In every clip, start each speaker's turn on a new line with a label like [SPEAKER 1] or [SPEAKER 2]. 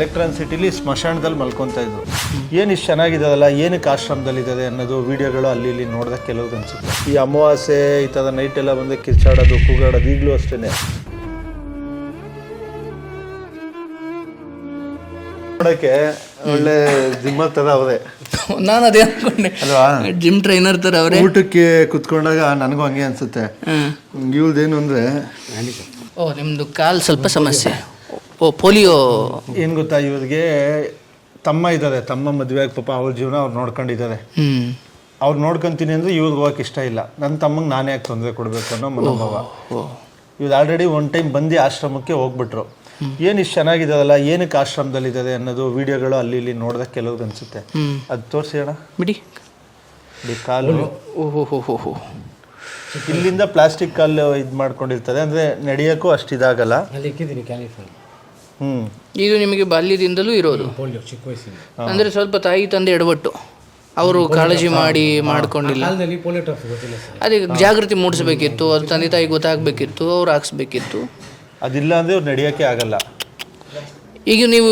[SPEAKER 1] Electron ಸಿಟಿಲಿ ಸ್ಮಶಾನದಲ್ಲಿ ಮಲ್ಕೊತಾ ಇದ್ರು. ಏನು ಇಷ್ಟು ಚೆನ್ನಾಗಿದ್ದಲ್ಲ ಏನಕ್ಕೆ ಆಶ್ರಮದಲ್ಲಿದೆ ಅನ್ನೋದು ವಿಡಿಯೋಗಳು ಅಲ್ಲಿ ಇಲ್ಲಿ ನೋಡಿದಾಗ ಕೆಲವ್ರಿಗೆ ಅನ್ಸುತ್ತೆ. ಈ ಅಮಾವಾಸ್ಯೆ ಈ ಥರ ನೈಟ್ ಎಲ್ಲ ಬಂದು ಕಿರ್ಚಾಡೋದು ಕೂಗಾಡೋದು ಈಗಲೂ ಅಷ್ಟೇ ನೋಡೋಕ್ಕೆ ಒಳ್ಳೆ ಜಿಮ್ ಥರ ಅವರೇ.
[SPEAKER 2] ನಾನು ಅದೇ ಅನ್ಕೊಂಡೆ.
[SPEAKER 1] ಅಲ್ವಾ?
[SPEAKER 2] ಜಿಮ್ ಟ್ರೈನರ್ ತರ ಅವರೇ.
[SPEAKER 1] ಊಟಕ್ಕೆ ಕುತ್ಕೊಂಡಾಗ ನನಗೂ ಹಂಗೆ ಅನ್ಸುತ್ತೆ. ಇವ್ರದ್ದೇನು ಅಂದರೆ
[SPEAKER 2] ಓ ನಿಮ್ದು ಕಾಲ್ ಸ್ವಲ್ಪ ಸಮಸ್ಯೆ. ಪೋಲಿಯೋ.
[SPEAKER 1] ಏನು ಗೊತ್ತಾ ಇವ್ರಿಗೆ ತಮ್ಮ ಇದ್ದಾರೆ ತಮ್ಮ ಮದುವೆಯಾಗಿ ಪಾಪ ಅವ್ರ ಜೀವನ ಅವ್ರು ನೋಡ್ಕೊಂಡಿದ್ದಾರೆ.
[SPEAKER 2] ಹ್ಮ್.
[SPEAKER 1] ಅವ್ರು ನೋಡ್ಕೊಂತೀನಿ ಅಂದ್ರೆ ಇವ್ರಿಗೆ ಹೋಗಕ್ಕೆ ಇಷ್ಟ ಇಲ್ಲ. ನನ್ನ ತಮ್ಮಂಗೆ ನಾನೇ ಯಾಕೆ ತೊಂದರೆ ಕೊಡಬೇಕು ಅನ್ನೋ ಮನೋಭಾವ.
[SPEAKER 2] ಓ
[SPEAKER 1] ಇವ್ರು ಆಲ್ರೆಡಿ ಒನ್ ಟೈಮ್ ಬಂದು ಆಶ್ರಮಕ್ಕೆ ಹೋಗ್ಬಿಟ್ರು. ಏನು ಇಷ್ಟು ಚೆನ್ನಾಗಿದ್ದಲ್ಲ ಏನಕ್ಕೆ ಆಶ್ರಮದಲ್ಲಿದೆ ಅನ್ನೋದು ವಿಡಿಯೋಗಳು ಅಲ್ಲಿ ಇಲ್ಲಿ ನೋಡಿದಾಗ ಕೆಲವ್ರಿಗೆ ಅನ್ಸುತ್ತೆ. ಅದು ತೋರಿಸಿ ಅಣ್ಣ.
[SPEAKER 2] ಬಿಡಿ.
[SPEAKER 1] ಕಾಲು.
[SPEAKER 2] ಓಹೋ
[SPEAKER 1] ಇಲ್ಲಿಂದ ಪ್ಲಾಸ್ಟಿಕ್ ಕಾಲು ಇದು ಮಾಡ್ಕೊಂಡಿರ್ತಾರೆ ಅಂದರೆ ನಡೆಯೋಕ್ಕೂ ಅಷ್ಟು ಇದಾಗಲ್ಲ
[SPEAKER 3] ಅಲ್ಲಿ ಇಕ್ಕಿದ್ದೀನಿ ಕ್ಯಾಲಿಫರ್
[SPEAKER 1] ಹ್ಞೂ
[SPEAKER 2] ಇದು ನಿಮಗೆ ಬಾಲ್ಯದಿಂದಲೂ ಇರೋದು. ಅಂದರೆ ಸ್ವಲ್ಪ ತಾಯಿ ತಂದೆ ಎಡವಟ್ಟು. ಅವರು ಕಾಳಜಿ ಮಾಡಿ ಮಾಡ್ಕೊಂಡಿಲ್ಲ. ಅದೇ ಜಾಗೃತಿ ಮೂಡಿಸ್ಬೇಕಿತ್ತು ಅದು ತಂದೆ ತಾಯಿ ಗೊತ್ತಾಗಬೇಕಿತ್ತು ಅವ್ರು ಹಾಕ್ಸ್ಬೇಕಿತ್ತು.
[SPEAKER 1] ಅದಿಲ್ಲ ಅಂದ್ರೆ ಅವ್ರು ನಡೆಯೋಕ್ಕೆ ಆಗಲ್ಲ.
[SPEAKER 2] ಈಗ ನೀವು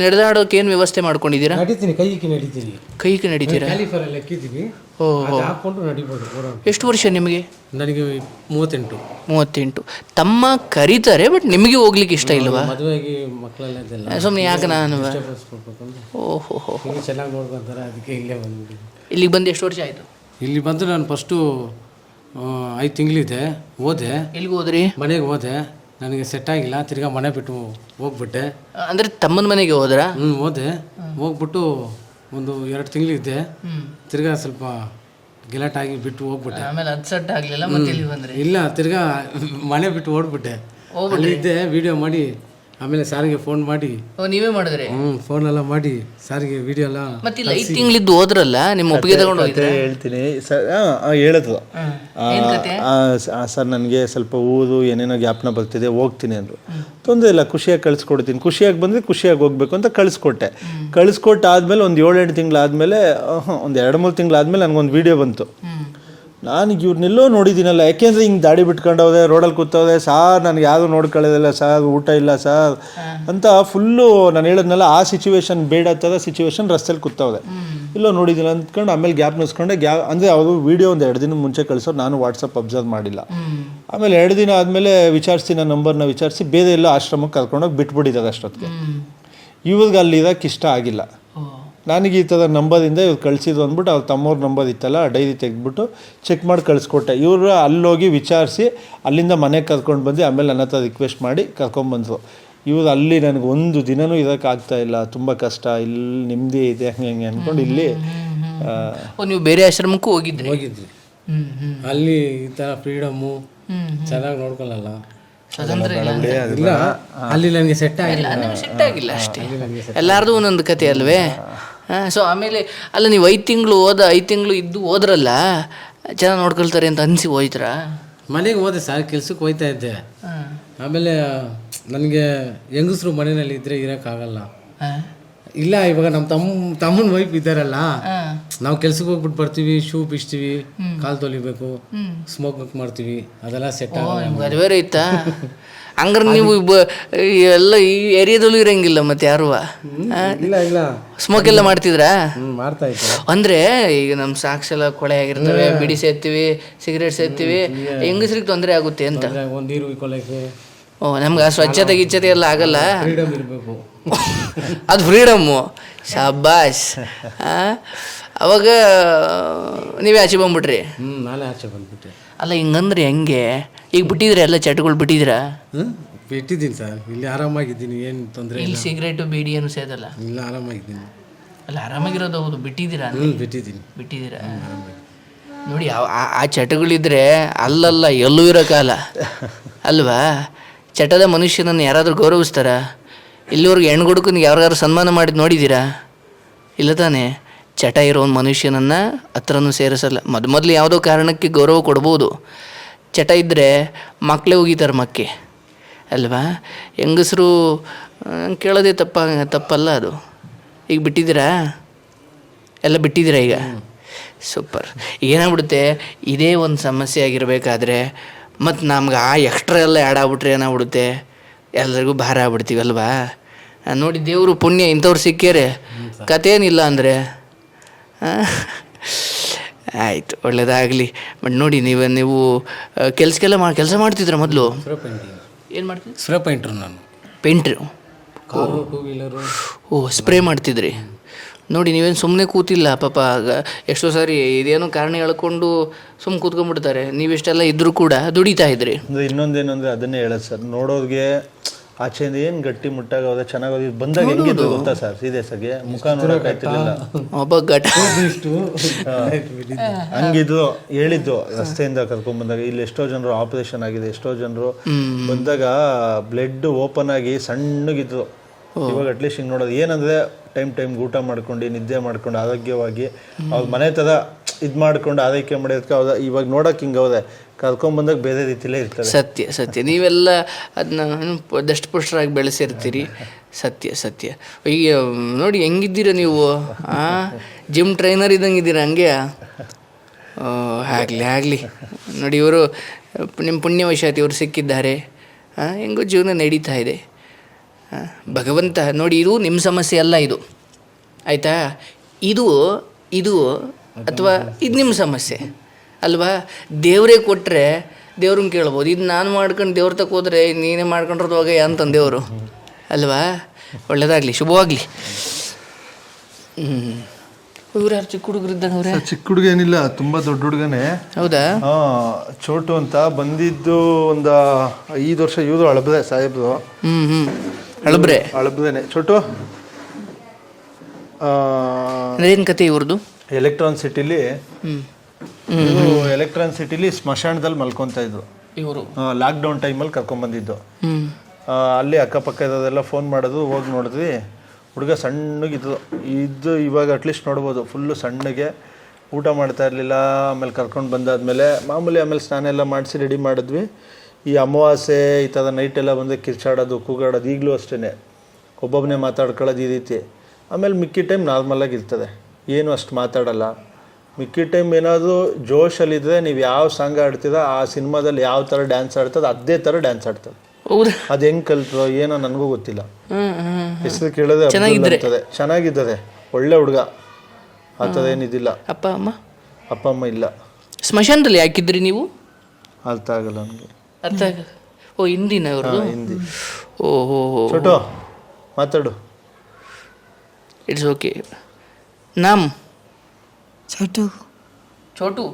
[SPEAKER 2] ನಡೆದಾಡೋಕೆ ಏನು ವ್ಯವಸ್ಥೆ ಮಾಡ್ಕೊಂಡಿದ್ದೀರಾ?
[SPEAKER 3] ನಡೀತೀನಿ ಕೈಗೆ ನಡೀತೀನಿ.
[SPEAKER 2] ಕೈಗೆ ನಡೀತೀರಾ?
[SPEAKER 3] ಕ್ಯಾಲಿಫರ್ ಎಲ್ಲ ಇಕ್ಕಿದ್ದೀನಿ
[SPEAKER 2] ಓ
[SPEAKER 3] ಅದು ಹಾಕೊಂಡು ನಡಿಬೋದು ಓಡಾಡ
[SPEAKER 2] ಎಷ್ಟು ವರ್ಷ ನಿಮಗೆ?
[SPEAKER 3] ನನಗೆ ಮೂವತ್ತೆಂಟು.
[SPEAKER 2] ಮೂವತ್ತೆಂಟು. ತಮ್ಮ ಕರೀತಾರೆ ಬಟ್ ನಿಮಗೆ ಹೋಗ್ಲಿಕ್ಕೆ ಇಷ್ಟ ಇಲ್ವಾ?
[SPEAKER 3] ಮದುವೆಗೆ ಮಕ್ಕಳೆಲ್ಲ ಇದೆಲ್ಲ
[SPEAKER 2] ಸುಮ್ಮನೆ ಯಾಕೆ ನಾನು?
[SPEAKER 3] ಡಿಸ್ಟರ್ಬೆನ್ಸ್
[SPEAKER 2] ಓಹೋ
[SPEAKER 3] ಹಿಂಗೆ ಚೆನ್ನಾಗಿ ನೋಡ್ಕೊಂತಾರೆ ಅದಕ್ಕೆ ಇಲ್ಲೇ ಬಂದ್ಬಿಟ್ಟು.
[SPEAKER 2] ಇಲ್ಲಿಗೆ ಬಂದು ಎಷ್ಟು ವರ್ಷ ಆಯಿತು?
[SPEAKER 3] ಇಲ್ಲಿ ಬಂದು ನಾನು ಫಸ್ಟು ಐದು ತಿಂಗಳಿದೆ ಹೋದೆ.
[SPEAKER 2] ಎಲ್ಲಿಗೆ ಹೋದ್ರಿ?
[SPEAKER 3] ಮನೆಗೆ ಹೋದೆ. ನನಗೆ ಸೆಟ್ ಆಗಿಲ್ಲ ತಿರ್ಗಾ ಮನೆ ಬಿಟ್ಟು ಹೋಗ್ಬಿಟ್ಟೆ.
[SPEAKER 2] ಅಂದರೆ ತಮ್ಮನ ಮನೆಗೆ ಹೋದ್ರಾ?
[SPEAKER 3] ಹ್ಞೂ ಹೋದೆ. ಹೋಗ್ಬಿಟ್ಟು ಒಂದು ಎರಡು ತಿಂಗಳಿದ್ದೆ. ತಿರ್ಗಾ ಸ್ವಲ್ಪ ಗಿಲಾಟಾಗಿ ಬಿಟ್ಟು ಹೋಗ್ಬಿಟ್ಟೆ.
[SPEAKER 2] ಆಮೇಲೆ ಅದು ಸೆಟ್ ಆಗಲಿಲ್ಲ ಮತ್ತೆ ಇಲ್ಲಿ ಬಂದ್ರಿ?
[SPEAKER 3] ಇಲ್ಲ ತಿರ್ಗಾ ಮನೆ ಬಿಟ್ಟು ಓಡ್ಬಿಟ್ಟೆ. ಅಲ್ಲಿ ಇದ್ದೆ ವಿಡಿಯೋ ಮಾಡಿ ಆಮೇಲೆ ಸಾರಿಗೆ ಫೋನ್ ಮಾಡಿ.
[SPEAKER 2] ಓ ನೀವೇ ಮಾಡಿದ್ರಿ?
[SPEAKER 3] ಫೋನ್ ಎಲ್ಲ ಮಾಡಿ ಸಾರಿಗೆ ವಿಡಿಯೋ ಎಲ್ಲ
[SPEAKER 2] ಮತ್ತೆ ಲೈಟಿಂಗ್ ಇದ್ದು ತಿಂಗಳಿದ್ದು ಹೋದ್ರಲ್ಲ ನಿಮ್ಮ ಒಪ್ಪಿಗೆ ತಗೊಂಡು ಹೋಗಿ
[SPEAKER 1] ಕತೆ ಹೇಳ್ತೀನಿ. ಸರ್ ಹೇಳೋದು. ಸರ್ ನನಗೆ ಸ್ವಲ್ಪ ಊರು ಏನೇನೋ ಜ್ಞಾಪನ ಬರ್ತಿದೆ ಹೋಗ್ತೀನಿ ಅಂದರು. ತೊಂದರೆ ಇಲ್ಲ ಖುಷಿಯಾಗಿ ಕಳಿಸ್ಕೊಡ್ತೀನಿ. ಖುಷಿಯಾಗಿ ಬಂದರೆ ಖುಷಿಯಾಗಿ ಹೋಗ್ಬೇಕು ಅಂತ ಕಳಿಸ್ಕೊಟ್ಟೆ. ಕಳಿಸ್ಕೊಟ್ಟಾದ್ಮೇಲೆ ಒಂದು ಏಳೆಂಟು ತಿಂಗಳಾದಮೇಲೆ ಒಂದು ಎರಡು ಮೂರು ತಿಂಗಳಾದಮೇಲೆ ನನಗೊಂದು ವೀಡಿಯೋ ಬಂತು. ನಾನು ಇವ್ರನ್ನೆಲ್ಲೋ ನೋಡಿದ್ದೀನಲ್ಲ ಯಾಕೆಂದರೆ ಹಿಂಗೆ ದಾಡಿ ಬಿಟ್ಕೊಂಡವ್ರೆ ರೋಡಲ್ಲಿ ಕೂತೋದೆ ಸಾರ್ ನನಗೆ ಯಾರು ನೋಡ್ಕೊಳ್ಳೋದಿಲ್ಲ ಸರ್ ಊಟ ಇಲ್ಲ ಸರ್ ಅಂತ ಫುಲ್ಲು ನಾನು ಹೇಳೋದ್ನಲ್ಲ ಆ ಸಿಚುವೇಶನ್ ಬೇಡ ಥರ ಸಿಚುವೇಶನ್ ರಸ್ತೆಲಿ ಕೂತೋದೆ ಇಲ್ಲೋ ನೋಡಿದ್ದೀನಿ ಅಂದ್ಕೊಂಡು ಆಮೇಲೆ ಗ್ಯಾಪ್ ನಿಲ್ಸ್ಕೊಂಡೆ ಗ್ಯಾ ಅಂದರೆ ಅವರು ವೀಡಿಯೋ ಒಂದು ಎರಡು ದಿನ ಮುಂಚೆ ಕಳಿಸೋರು ನಾನು ವಾಟ್ಸಪ್ ಅಬ್ಸರ್ವ್ ಮಾಡಿಲ್ಲ. ಆಮೇಲೆ ಎರಡು ದಿನ ಆದಮೇಲೆ ವಿಚಾರಿಸಿ ನನ್ನ ನಂಬರ್ನ ವಿಚಾರಿಸಿ ಬೇರೆ ಎಲ್ಲೋ ಆಶ್ರಮಕ್ಕೆ ಕರ್ಕೊಂಡೋಗಿ ಬಿಟ್ಬಿಟ್ಟಿದ್ದಾರೆ ಅಷ್ಟೊತ್ತಿಗೆ ಇವ್ರಿಗೆ ಅಲ್ಲಿ ಇರೋಕ್ಕೆ ಇಷ್ಟ ಆಗಿಲ್ಲ. ನನಗೆ ಈ ಥರ ನಂಬರಿಂದ ಇವ್ರು ಕಳಿಸಿದ್ರು ಅಂದ್ಬಿಟ್ಟು ಅವ್ರು ತಮ್ಮವ್ರ ನಂಬರ್ ಇತ್ತಲ್ಲ ಡೈರಿ ತೆಗೆದ್ಬಿಟ್ಟು ಚೆಕ್ ಮಾಡಿ ಕಳಿಸ್ಕೊಟ್ಟೆ. ಇವರು ಅಲ್ಲೋಗಿ ವಿಚಾರಿಸಿ ಅಲ್ಲಿಂದ ಮನೆಗೆ ಕರ್ಕೊಂಡು ಬಂದು ಆಮೇಲೆ ನನ್ನ ಹತ್ರ ರಿಕ್ವೆಸ್ಟ್ ಮಾಡಿ ಕರ್ಕೊಂಬಂದರು ಇವರು ಅಲ್ಲಿ ನನಗೆ ಒಂದು ದಿನನೂ ಇರೋಕ್ಕಾಗ್ತಾ ಇಲ್ಲ ತುಂಬ ಕಷ್ಟ ಇಲ್ಲಿ ನೆಮ್ಮದಿ ಇದೆ ಹಂಗೆ ಹಂಗೆ ಅಂದ್ಕೊಂಡು ಇಲ್ಲಿ
[SPEAKER 2] ಓ ನೀವು ಬೇರೆ ಆಶ್ರಮಕ್ಕೂ ಹೋಗಿದ್ರಿ?
[SPEAKER 3] ಹೋಗಿದ್ವಿ. ಅಲ್ಲಿ ಈ ಥರ ಫ್ರೀಡಮ್ಮು ಚೆನ್ನಾಗಿ ನೋಡ್ಕೊಳ್ಳಲ್ಲ.
[SPEAKER 2] ಸ್ವತಂತ್ರ ಇಲ್ಲ
[SPEAKER 3] ಇಲ್ಲ ಅಲ್ಲಿ ನನಗೆ ಸೆಟ್ ಆಗಿಲ್ಲ.
[SPEAKER 2] ನಿಮ್ಗೆ ಸೆಟ್ ಆಗಿಲ್ಲ ಅಷ್ಟೇ. ಎಲ್ಲಾರ್ದು ಒಂದೊಂದು ಕತೆ ಅಲ್ವೇ? ಸೊ ಆಮೇಲೆ ಅಲ್ಲ ನೀವು ಐದು ತಿಂಗಳು ಹೋದ ಐದು ತಿಂಗಳು ಇದ್ದು ಹೋದ್ರಲ್ಲ ಚೆನ್ನಾಗಿ ನೋಡ್ಕೊಳ್ತಾರೆ ಅಂತ ಅನಿಸಿ ಹೋಯ್ತ್ರಾ?
[SPEAKER 3] ಮನೆಗೆ ಹೋದೆ ಸರ್ ಕೆಲ್ಸಕ್ಕೆ ಹೋಯ್ತಾ ಇದ್ದೆ. ಆಮೇಲೆ ನನಗೆ ಹೆಂಗಸರು ಮನೆಯಲ್ಲಿ ಇದ್ರೆ ಇರೋಕ್ಕಾಗಲ್ಲ. ಇಲ್ಲ ಇವಾಗ ನಮ್ಮ ತಮ್ಮ ತಮ್ಮನ ವೈಫ್ ಇದ್ದಾರಲ್ಲ ನಾವು ಕೆಲ್ಸಕ್ಕೆ ಹೋಗ್ಬಿಟ್ಟು ಬರ್ತೀವಿ ಶೂ ಬಿಚ್ತೀವಿ ಕಾಲು ತೊಲಿಬೇಕು ಸ್ಮೋಕ್ ಮಾಡ್ತೀವಿ ಅದೆಲ್ಲ ಸೆಟ್
[SPEAKER 2] ಆಗ ಬೇರೆ ಇತ್ತಾ ಹಂಗಾರೆ ನೀವು ಬ- ಎಲ್ಲ ಈ ಏರಿಯಾದಲ್ಲೂ ಇರಂಗಿಲ್ಲ ಮತ್ತೆ ಯಾರು
[SPEAKER 3] ಇಲ್ಲ ಇಲ್ಲ.
[SPEAKER 2] ಸ್ಮೋಕ್ ಎಲ್ಲ ಮಾಡ್ತಿದ್ರಾ?
[SPEAKER 3] ಹ್ಮ್ ಮಾಡ್ತಾ ಇದ್ದೆ.
[SPEAKER 2] ಅಂದ್ರೆ ಈಗ ನಮ್ಮ ಸಾಕ್ಸ್ ಎಲ್ಲ ಕೊಳೆ ಆಗಿರ್ತವೆ ಬಿಡಿ ಸೇರ್ತೀವಿ ಸಿಗರೇಟ್ ಸೇರ್ತೀವಿ ಹೆಂಗಸ್ರಿಗೆ ತೊಂದರೆ ಆಗುತ್ತೆ ಅಂತ?
[SPEAKER 3] ಒಂದು ನೀರು ಉಯ್ಕೊಳ್ಳೋಕೆ
[SPEAKER 2] ಓ ನಮ್ಗೆ ಆ ಸ್ವಚ್ಛತೆ ಗಿಚ್ಛತೆ ಎಲ್ಲ ಆಗಲ್ಲ?
[SPEAKER 3] ಫ್ರೀಡಮ್ ಇರಬೇಕು.
[SPEAKER 2] ಅದು ಫ್ರೀಡಮ್ಮು ಶಾಬಾಸ್? ಅವಾಗ ನೀವೇ ಆಚೆ ಬಂದ್ಬಿಟ್ರಿ?
[SPEAKER 3] ಹ್ಞೂ ನಾನೇ ಆಚೆ ಬಂದ್ಬಿಟ್ಟೆ.
[SPEAKER 2] ಅಲ್ಲ ಹಿಂಗಂದ್ರೆ ಹೆಂಗೆ? ಈಗ ಬಿಟ್ಟಿದ್ರೆ ಎಲ್ಲ ಚಟಗಳು
[SPEAKER 3] ಬಿಟ್ಟಿದ್ರ ಬಿಟ್ಟಿದ್ದೀನಿ ಸರ್. ಇಲ್ಲಿ ಆರಾಮಾಗಿದ್ದೀನಿ ಏನು ತೊಂದರೆ
[SPEAKER 2] ಇಲ್ಲಿ ಸಿಗರೇಟು ಬೀಡಿ ಏನು ಸೇದಲ್ಲ?
[SPEAKER 3] ಇಲ್ಲ ಆರಾಮಾಗಿದ್ದೀನಿ.
[SPEAKER 2] ಅಲ್ಲ ಆರಾಮಾಗಿರೋದು ಹೌದು ಬಿಟ್ಟಿದ್ದೀರಾ
[SPEAKER 3] ಹ್ಞೂ ಬಿಟ್ಟಿದ್ದೀನಿ.
[SPEAKER 2] ಬಿಟ್ಟಿದ್ದೀರಾ? ನೋಡಿ ಆ- ಆ- ಆ ಚಟಗಳಿದ್ರೆ ಅಲ್ಲಲ್ಲ ಎಲ್ಲೂ ಇರೋ ಕಾಲ. ಅಲ್ವಾ? ಚಟದ ಮನುಷ್ಯನನ್ನು ಯಾರಾದರೂ ಗೌರವಿಸ್ತಾರ? ಇಲ್ಲಿವರೆಗೆ ಹೆಣ್ಗುಡುಕನಿಗೆ ಯಾರಿಗಾರು ಸನ್ಮಾನ ಮಾಡಿ ನೋಡಿದ್ದೀರಾ? ಇಲ್ಲ ತಾನೇ? ಚಟ ಇರೋ ಒಂದು ಮನುಷ್ಯನನ್ನು ಹತ್ರನೂ ಸೇರಿಸಲ್ಲ. ಮೊದ್ ಮೊದಲು ಯಾವುದೋ ಕಾರಣಕ್ಕೆ ಗೌರವ ಕೊಡ್ಬೋದು. ಚಟ ಇದ್ದರೆ ಮಕ್ಕಳೇ ಹೋಗಿತಾರೆ ಮಕ್ಕಿ. ಅಲ್ವಾ? ಹೆಂಗಸರು ಕೇಳೋದೇ ತಪ್ಪ ತಪ್ಪಲ್ಲ ಅದು. ಈಗ ಬಿಟ್ಟಿದ್ದೀರಾ? ಎಲ್ಲ ಬಿಟ್ಟಿದ್ದೀರಾ ಈಗ? ಸೂಪರ್. ಏನಾಗ್ಬಿಡುತ್ತೆ? ಇದೇ ಒಂದು ಸಮಸ್ಯೆ ಆಗಿರಬೇಕಾದ್ರೆ ಮತ್ತು ನಮ್ಗೆ ಆ ಎಕ್ಸ್ಟ್ರಾ ಎಲ್ಲ ಆ್ಯಡ್ ಆಗ್ಬಿಟ್ರೆ ಏನಾಗ್ಬಿಡುತ್ತೆ? ಎಲ್ಲರಿಗೂ ಭಾರ ಆಗ್ಬಿಡ್ತೀವಲ್ವಾ ನೋಡಿ ದೇವರು ಪುಣ್ಯ ಇಂಥವ್ರು ಸಿಕ್ಕೇರೆ ಕತೆ ಏನಿಲ್ಲ ಅಂದರೆ ಆಯಿತು ಒಳ್ಳೆಯದಾಗಲಿ ಬಟ್ ನೋಡಿ ನೀವು ನೀವು ಕೆಲಸಕ್ಕೆಲ್ಲ ಮಾ ಕೆಲಸ ಮಾಡ್ತಿದ್ರ ಮೊದಲು?
[SPEAKER 3] ಸ್ಪ್ರೇ ಪೇಂಟಿಂಗ್
[SPEAKER 2] ಏನು ಮಾಡ್ತೀನಿ
[SPEAKER 3] ಸ್ಪ್ರೇ ಪೇಂಟ್ರು ನಾನು.
[SPEAKER 2] ಪೇಂಟ್ರು
[SPEAKER 3] ಕಾರು ಟೂ ವೀಲರು
[SPEAKER 2] ಓ ಸ್ಪ್ರೇ ಮಾಡ್ತಿದ್ರಿ. ನೋಡಿ ನೀವೇನು ಸುಮ್ಮನೆ ಕೂತಿಲ್ಲ ಪಾಪ. ಆಗ ಎಷ್ಟೋ ಸಾರಿ ಇದೇನೋ ಕಾರಣ ಹೇಳ್ಕೊಂಡು ಸುಮ್ಮನೆ ಕೂತ್ಕೊಂಡ್ಬಿಡ್ತಾರೆ. ನೀವಿಷ್ಟೆಲ್ಲ ಇದ್ದರೂ ಕೂಡ ದುಡಿತಾ ಇದ್ರಿ.
[SPEAKER 1] ಇನ್ನೊಂದೇನು ಅಂದರೆ ಅದನ್ನೇ ಹೇಳೋದು ಸರ್. ನೋಡೋರ್ಗೆ ಆಚೆಯಿಂದ ಏನ್ ಗಟ್ಟಿ ಮುಟ್ಟಾಗೋದೆ ಹೋಗಿ ಬಂದಾಗ ಹೆಂಗಿದ್ರು ಗೊತ್ತಾ ಸರ್? ಸೀರಿಯಸ್ ಸಗೆ ಮುಖ ನೋಡಕ್ ಆಯ್ತಿರ್ಲಿಲ್ಲ.
[SPEAKER 2] ಒಬ್ಬ
[SPEAKER 1] ಹಂಗಿದ್ರು ಹೇಳಿದ್ದು ರಸ್ತೆಯಿಂದ ಕರ್ಕೊಂಡ್ ಬಂದಾಗ ಇಲ್ಲಿ ಎಷ್ಟೋ ಜನರು ಆಪರೇಷನ್ ಆಗಿದೆ ಎಷ್ಟೋ ಜನರು ಬಂದಾಗ ಬ್ಲಡ್ ಓಪನ್ ಆಗಿ ಸಣ್ಣಗಿದ್ರು. ಇವಾಗ ಅಟ್ಲೀಸ್ಟ್ ಹಿಂಗ್ ನೋಡೋದು. ಏನಂದ್ರೆ ಟೈಮ್ ಟೈಮ್ ಊಟ ಮಾಡ್ಕೊಂಡು ನಿದ್ದೆ ಮಾಡ್ಕೊಂಡು ಆರೋಗ್ಯವಾಗಿ ಅವ್ರ ಮನೆ ಥರ ಇದು ಮಾಡ್ಕೊಂಡು ಆರೈಕೆ ಮಾಡೋದಕ್ಕೆ ಅವ್ರ ಇವಾಗ ನೋಡೋಕೆ ಹಿಂಗೆ ಹೋದೆ? ಕರ್ಕೊಂಡ್ ಬಂದಾಗ ಬೇರೆ ರೀತಿಲೇ ಇರ್ತಾರೆ
[SPEAKER 2] ಸತ್ಯ ಸತ್ಯ. ನೀವೆಲ್ಲ ಅದನ್ನ ದಷ್ಟಪುಷ್ಟರಾಗಿ ಬೆಳೆಸಿರ್ತೀರಿ. ಸತ್ಯ ಸತ್ಯ. ಈಗ ನೋಡಿ, ಹೆಂಗಿದ್ದೀರ ನೀವು? ಜಿಮ್ ಟ್ರೈನರ್ ಇದ್ದಂಗೆ ಇದ್ದೀರಾ ಹಂಗೆ ಆಗಲಿ ಆಗಲಿ. ನೋಡಿ, ಇವರು ನಿಮ್ಮ ಪುಣ್ಯವಶಾತ್ ಇವರು ಸಿಕ್ಕಿದ್ದಾರೆ. ಹಾಂ ಹೆಂಗೋ ಜೀವನ ನಡೀತಾ ಇದೆ. ಹಾಂ ಭಗವಂತ, ನೋಡಿ, ಇದು ನಿಮ್ಮ ಸಮಸ್ಯೆ ಅಲ್ಲ ಇದು. ಆಯಿತಾ? ಇದು ಇದು ಅಥವಾ ಇದು ನಿಮ್ಮ ಸಮಸ್ಯೆ ಅಲ್ವಾ? ದೇವರೇ ಕೊಟ್ಟರೆ ದೇವ್ರನ್ನ ಕೇಳ್ಬೋದು. ಇದು ನಾನು ಮಾಡ್ಕೊಂಡು ದೇವ್ರ ತಕ್ಕ ಹೋದ್ರೆ ನೀನೇ ಮಾಡ್ಕೊಂಡ್ರದ್ದು ಹೋಗ ಅಂತಂದು ದೇವರು ಅಲ್ವಾ? ಒಳ್ಳೇದಾಗಲಿ ಶುಭವಾಗಲಿ. ಹ್ಞೂ ಇವ್ರು ಯಾರು ಚಿಕ್ಕ ಹುಡುಗರಿದ್ದಂಗೆ ಅವ್ರೆ?
[SPEAKER 1] ಚಿಕ್ಕ ಹುಡುಗ ಏನಿಲ್ಲ ತುಂಬಾ ದೊಡ್ಡ ಹುಡುಗನೇ.
[SPEAKER 2] ಹೌದಾ?
[SPEAKER 1] ಚೋಟು ಅಂತ ಬಂದಿದ್ದು ಒಂದು ಐದು ವರ್ಷ ಇವರು ಅಳಬದೆ ಸಾಹೇಬ್ರು
[SPEAKER 2] ಹ್ಞೂ ಹ್ಞೂ ಅಳಬ್ರೆ?
[SPEAKER 1] ಅಳಬದೇನೆ. ಚೋಟು
[SPEAKER 2] ಏನು ಕತೆ ಇವ್ರದ್ದು
[SPEAKER 1] ಎಲೆಕ್ಟ್ರಾನ್ ಸಿಟಿಲಿ ಎಲೆಕ್ಟ್ರಾನ್ ಸಿಟಿಲಿ ಸ್ಮಶಾನದಲ್ಲಿ ಮಲ್ಕೊಂತ ಇದ್ರು.
[SPEAKER 2] ಇವರು.
[SPEAKER 1] ಲಾಕ್ಡೌನ್ ಟೈಮಲ್ಲಿ ಕರ್ಕೊಂಡ್ಬಂದಿದ್ದು
[SPEAKER 2] ಹ್ಞೂ
[SPEAKER 1] ಆ, ಅಲ್ಲಿ ಅಕ್ಕಪಕ್ಕ ಇರೋದೆಲ್ಲ ಫೋನ್ ಮಾಡೋದು ಹೋಗಿ ನೋಡಿದ್ವಿ. ಹುಡುಗ ಸಣ್ಣಗಿದ್ದು ಇದ್ದು ಇವಾಗ ಅಟ್ಲೀಸ್ಟ್ ನೋಡ್ಬೋದು ಫುಲ್ಲು ಸಣ್ಣಗೆ ಊಟ ಮಾಡ್ತಾ ಇರಲಿಲ್ಲ ಆಮೇಲೆ ಕರ್ಕೊಂಡು ಬಂದಾದ್ಮೇಲೆ ಮಾಮೂಲಿ ಆಮೇಲೆ ಸ್ನಾನ ಎಲ್ಲ ಮಾಡಿಸಿ ರೆಡಿ ಮಾಡಿದ್ವಿ. ಈ ಅಮಾವಾಸ್ಯೆ ಈ ಥರ ನೈಟೆಲ್ಲ ಬಂದು ಕಿರ್ಚಾಡೋದು ಕೂಗಾಡೋದು ಈಗಲೂ ಅಷ್ಟೇ ಒಬ್ಬೊಬ್ಬನೇ ಮಾತಾಡ್ಕೊಳ್ಳೋದು ಈ ರೀತಿ. ಆಮೇಲೆ ಮಿಕ್ಕಿ ಟೈಮ್ ನಾರ್ಮಲಾಗಿ ಇರ್ತದೆ. ಏನು ಅಷ್ಟು ಮಾತಾಡಲ್ಲ. ಮಿಕ್ಕಿ ಟೈಮ್ ಏನಾದರೂ ಜೋಶಲ್ಲಿದ್ದರೆ ನೀವು ಯಾವ ಸಾಂಗ್ ಆಡ್ತೀರ ಆ ಸಿನಿಮಾದಲ್ಲಿ ಯಾವ ಥರ ಡ್ಯಾನ್ಸ್ ಆಡ್ತದೆ ಅದೇ ಥರ ಡ್ಯಾನ್ಸ್ ಆಡ್ತದೆ ಅದು ಹೆಂಗೆ ಕಲ್ತೋ ಏನೋ ನನಗೂ ಗೊತ್ತಿಲ್ಲ. ಹೆಸರು ಕೇಳಿದ್ರೆ ಅಬ್ದುಲ್ ಅಂತದೆ. ಚೆನ್ನಾಗಿದ್ದಾರೆ. ಒಳ್ಳೆ ಹುಡುಗ. ಆ ಥರ ಏನಿದಿಲ್ಲ.
[SPEAKER 2] ಅಪ್ಪ ಅಮ್ಮ?
[SPEAKER 1] ಅಪ್ಪ ಅಮ್ಮ ಇಲ್ಲ.
[SPEAKER 2] ಸ್ಮಶಾನದಲ್ಲಿ ಹಾಕಿದ್ರಿ ನೀವು?
[SPEAKER 1] ಅರ್ಥ ಆಗಲ್ಲ ನನಗೆ.
[SPEAKER 2] ಅರ್ಥ ಆಗ ಓ ಹಿಂದಿನ
[SPEAKER 1] ಹಿಂದಿ.
[SPEAKER 2] ಓಹೋ ಹೋ
[SPEAKER 1] ಮಾತಾಡು.
[SPEAKER 2] ಇಟ್ಸ್ ಓಕೆ ನಾಮ್.
[SPEAKER 4] ಚೋಟು
[SPEAKER 2] ಚೋಟು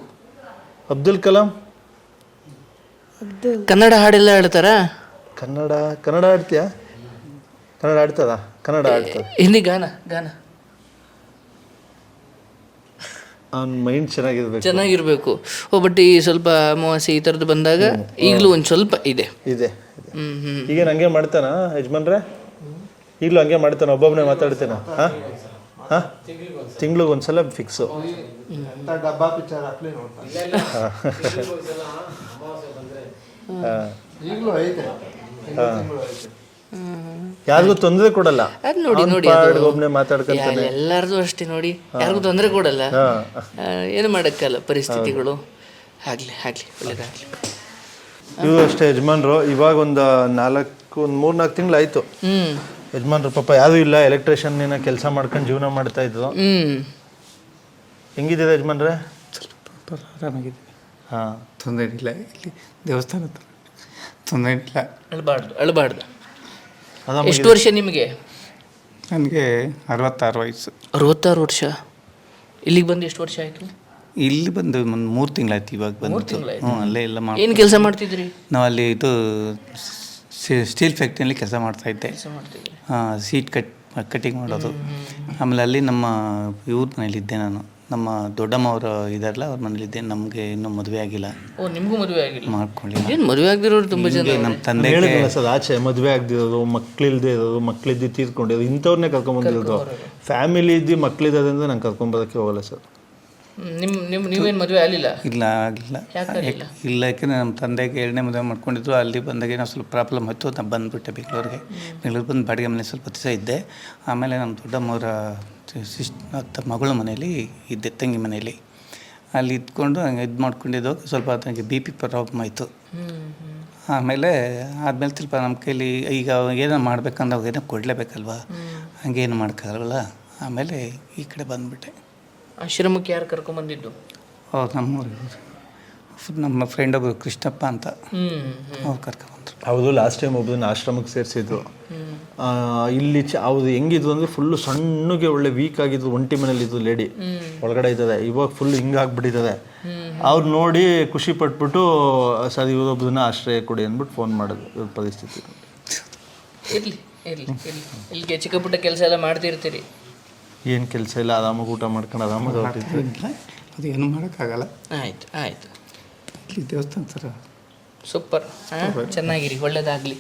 [SPEAKER 1] ಅಬ್ದುಲ್ ಕಲಾಂ.
[SPEAKER 2] ಕನ್ನಡ ಹಾಡೆಲ್ಲ ಹೇಳ್ತಾರ
[SPEAKER 1] ಕನ್ನಡ ಕನ್ನಡ ಆಡ್ತೀಯಾ? ಕನ್ನಡ ಹಾಡ್ತದ ಕನ್ನಡ ಆಡ್ತದ.
[SPEAKER 2] ಹಿಂದಿ ಗಾನ ಗಾನ.
[SPEAKER 1] ಅವ್ನ ಮೈಂಡ್ ಚೆನ್ನಾಗಿರ್ಬೇಕು.
[SPEAKER 2] ಚೆನ್ನಾಗಿರ್ಬೇಕು. ಓ ಬಟ್ ಈ ಸ್ವಲ್ಪ ಅಮಾವಾಸ್ಯೆ ಈ ಥರದ್ದು ಬಂದಾಗ ಈಗಲೂ ಒಂದು ಸ್ವಲ್ಪ ಇದೆ.
[SPEAKER 1] ಇದೆ ಇದೆ.
[SPEAKER 2] ಹ್ಞೂ ಹ್ಞೂ
[SPEAKER 1] ಈಗ ಹಂಗೆ ಮಾಡ್ತಾನ ಯಜಮಾನ್ರೆ? ಈಗಲೂ ಹಂಗೆ ಮಾಡ್ತಾನ? ಒಬ್ಬೊಬ್ಬನೇ ಮಾತಾಡ್ತಾನ? ಹಾ? ಹಾ? ಫಿಕ್ಸು ಒಂದ್ಸಲ ಫಿಕ್ಸು ಯಾರಿಗೂ ತೊಂದರೆ ಕೊಡಲ್ಲ.
[SPEAKER 2] ಅದು ನೋಡಿ ನೋಡಿ
[SPEAKER 1] ಒಬ್ಬನೇ ಮಾತಾಡ್ಕೊಂತಾನೆ.
[SPEAKER 2] ಎಲ್ಲರದು ಅಷ್ಟೇ ನೋಡಿ. ಯಾರಿಗೂ ತೊಂದರೆ ಕೊಡಲ್ಲ.
[SPEAKER 1] ಹಾ.
[SPEAKER 2] ಆ, ಏನು ಮಾಡಕ್ಕಲ್ಲ ಪರಿಸ್ಥಿತಿಗಳು. ಆಗಲಿ ಆಗಲಿ ಒಳ್ಳೇದಾಗ್ಲಿ
[SPEAKER 1] ಇವರು ಅಷ್ಟೇ ಯಜಮಾನ್ರು. ಇವಾಗ ಒಂದು ನಾಲ್ಕು ಒಂದು ಮೂರು ನಾಲ್ಕು ತಿಂಗಳು ಆಯ್ತು
[SPEAKER 2] ಹ್ಞೂ
[SPEAKER 1] ಯಜಮಾನ್ರು ಪಾಪ ಯಾರೂ ಇಲ್ಲ ಎಲೆಕ್ಟ್ರಿಷಿಯನ್ ಕೆಲಸ ಮಾಡ್ಕೊಂಡು ಜೀವನ ಮಾಡ್ತಾ ಇದ್ರು.
[SPEAKER 2] ಹ್ಞೂ
[SPEAKER 1] ಹೆಂಗಿದ್ದೀರಾ ಯಜಮಾನ್ರೆ?
[SPEAKER 5] ಆರಾಮಾಗಿದೆ
[SPEAKER 1] ಹಾಂ.
[SPEAKER 5] ತೊಂದರೆ ಇಲ್ಲ ಇಲ್ಲಿ ದೇವಸ್ಥಾನ ಹತ್ರ. ತೊಂದರೆ ಇಲ್ಲ.
[SPEAKER 2] ಅಳಬಾರ್ದು ಅಳಬಾರ್ದು. ಎಷ್ಟು ವರ್ಷ ನಿಮಗೆ?
[SPEAKER 5] ನನಗೆ ಅರವತ್ತಾರು ವಯಸ್ಸು.
[SPEAKER 2] ಅರವತ್ತಾರು ವರ್ಷ. ಇಲ್ಲಿಗೆ ಬಂದು ಎಷ್ಟು ವರ್ಷ ಆಯಿತು?
[SPEAKER 5] ಇಲ್ಲಿ ಬಂದು ಒಂದು ಮೂರು ತಿಂಗಳಾಯ್ತು ಇವಾಗ ಬಂದು. ಹ್ಞೂ ಅಲ್ಲೇ ಎಲ್ಲ ಮಾಡಿ
[SPEAKER 2] ಏನು ಕೆಲಸ ಮಾಡ್ತಿದ್ರಿ?
[SPEAKER 5] ನಾವು ಅಲ್ಲಿ ಇದು ಸ್ಟೀಲ್ ಫ್ಯಾಕ್ಟ್ರಿಯಲ್ಲಿ ಕೆಲಸ ಮಾಡ್ತಾ ಇದ್ದೆ. ಸೀಟ್ ಕಟ್ ಕಟ್ಟಿಂಗ್ ಮಾಡೋದು. ಆಮೇಲೆ ಅಲ್ಲಿ ನಮ್ಮ ಇವ್ರ ಮನೇಲಿದ್ದೆ ನಾನು. ನಮ್ಮ ದೊಡ್ಡಮ್ಮ ಅವರು ಇದಾರಲ್ಲ ಅವ್ರ ಮನೇಲಿದ್ದೆ. ನಮಗೆ ಇನ್ನೂ ಮದುವೆ ಆಗಿಲ್ಲ.
[SPEAKER 2] ಓ ನಿಮಗೂ ಮದುವೆ ಆಗಿಲ್ಲ?
[SPEAKER 5] ಮಾಡ್ಕೊಳ್ಳಿ
[SPEAKER 2] ಏನು ಮದುವೆ ಆಗದಿರೋರು ತುಂಬ ಜನ?
[SPEAKER 5] ನಮ್ಮ ತಂದೆ
[SPEAKER 1] ಹೇಳಿದ್ನಲ್ಲ ಸರ್ ಆಚೆ ಮದುವೆ ಆಗದಿರೋದು ಮಕ್ಳಿಲ್ದೇ ಇರೋದು ಮಕ್ಕಳಿದ್ದು ತೀರ್ಕೊಂಡಿರೋದು ಇಂಥವ್ರನ್ನೇ ಕರ್ಕೊಂಬಂದಿರೋದು ಫ್ಯಾಮಿಲಿ ಇದ್ದು ಮಕ್ಕಳಿದ್ದಾದ್ರಿಂದ ನಂಗೆ ಕರ್ಕೊಂಬರೋಕ್ಕೆ ಹೋಗಲ್ಲ ಸರ್.
[SPEAKER 2] ನಿಮ್ಮ ನಿಮ್ಮ ನೀವೇನು ಮದುವೆ ಆಗಲಿಲ್ಲ?
[SPEAKER 5] ಇಲ್ಲ ಆಗಲಿಲ್ಲ. ಇಲ್ಲ ಯಾಕೆಂದರೆ ನಮ್ಮ ತಂದೆಗೆ ಎರಡನೇ ಮದುವೆ ಮಾಡ್ಕೊಂಡಿದ್ರು. ಅಲ್ಲಿ ಬಂದಾಗ ಏನೋ ಸ್ವಲ್ಪ ಪ್ರಾಬ್ಲಮ್ ಆಯಿತು ನಾನು ಬಂದುಬಿಟ್ಟೆ ಬೆಂಗಳೂರಿಗೆ. ಬೆಂಗಳೂರು ಬಂದು ಬಾಡಿಗೆ ಮನೆ ಸ್ವಲ್ಪ ದಿವಸ ಇದ್ದೆ. ಆಮೇಲೆ ನಮ್ಮ ದೊಡ್ಡಮ್ಮವರ ಸಿಸ್ ಅತ್ತ ಮಗಳ ಮನೇಲಿ ಇದ್ದೆ ತಂಗಿ ಮನೇಲಿ ಅಲ್ಲಿ ಇದ್ಕೊಂಡು ಹಂಗೆ ಇದು ಮಾಡ್ಕೊಂಡಿದ್ದು ಸ್ವಲ್ಪ ಅದಕ್ಕೆ ಬಿ ಪಿ ಪ್ರಾಬ್ಲಮ್ ಆಯಿತು. ಆಮೇಲೆ ಆದಮೇಲೆ ಸ್ವಲ್ಪ ನಮ್ಮ ಕೈಲಿ ಈಗ ಏನೋ ಮಾಡ್ಬೇಕಂದ್ರೆ ಏನೋ ಕೊಡಲೇಬೇಕಲ್ವ? ಹಂಗೇನು ಮಾಡೋಕ್ಕಾಗಲ್ಲ ಆಮೇಲೆ ಈ ಕಡೆ ಬಂದುಬಿಟ್ಟೆ.
[SPEAKER 2] ಆಶ್ರಮಕ್ಕೆ ಯಾರು ಕರ್ಕೊಂಬಂದಿದ್ದು
[SPEAKER 5] ಹೌದು ನಮ್ಮ ನಮ್ಮ ಫ್ರೆಂಡ್ ಒಬ್ಬರು ಕೃಷ್ಣಪ್ಪ ಅಂತ
[SPEAKER 2] ಹೌದು
[SPEAKER 5] ಅವ್ರು ಕರ್ಕೊಂಡ್ಬಂದ್ರು
[SPEAKER 1] ಹೌದು ಲಾಸ್ಟ್ ಟೈಮ್ ಒಬ್ಬನ ಆಶ್ರಮಕ್ಕೆ ಸೇರಿಸಿದ್ರು ಇಲ್ಲಿ ಚ ಅವ್ದು ಅಂದ್ರೆ ಅಂದರೆ ಫುಲ್ಲು ಸಣ್ಣಗೆ ಒಳ್ಳೆ ವೀಕ್ ಆಗಿದ್ದು ಒಂಟಿ ಮನೇಲಿ ಇದ್ದು ಲೇಡಿ ಒಳಗಡೆ ಇದ್ದದೆ ಇವಾಗ ಫುಲ್ ಹಿಂಗಾಗ್ಬಿಟ್ಟಿದ್ದಾರೆ ಅವ್ರು ನೋಡಿ ಖುಷಿ ಪಟ್ಬಿಟ್ಟು ಸರ್ ಇವರೊಬ್ಬನ ಆಶ್ರಯ ಕೊಡಿ ಅಂದ್ಬಿಟ್ಟು ಫೋನ್ ಮಾಡೋದು ಇವ್ರ ಪರಿಸ್ಥಿತಿ.
[SPEAKER 2] ಇರಲಿ ಇರಲಿ ಇರಲಿ. ಇಲ್ಲಿಗೆ ಚಿಕ್ಕ ಪುಟ್ಟ ಕೆಲಸ ಎಲ್ಲ ಮಾಡ್ತಿರ್ತೀರಿ.
[SPEAKER 1] ಏನು ಕೆಲಸ ಇಲ್ಲ ಆರಾಮಾಗಿ ಊಟ ಮಾಡ್ಕೊಂಡು ಆರಾಮಾಗಿ ಹೊರಟಿದ್ದೆ
[SPEAKER 5] ಅದು ಏನು ಮಾಡೋಕ್ಕಾಗಲ್ಲ.
[SPEAKER 2] ಆಯ್ತು ಆಯ್ತು.
[SPEAKER 5] ಇಲ್ಲಿ ದೇವಸ್ಥಾನ ಸರ್
[SPEAKER 2] ಸೂಪರ್. ಚೆನ್ನಾಗಿರಿ ಒಳ್ಳೇದಾಗಲಿ.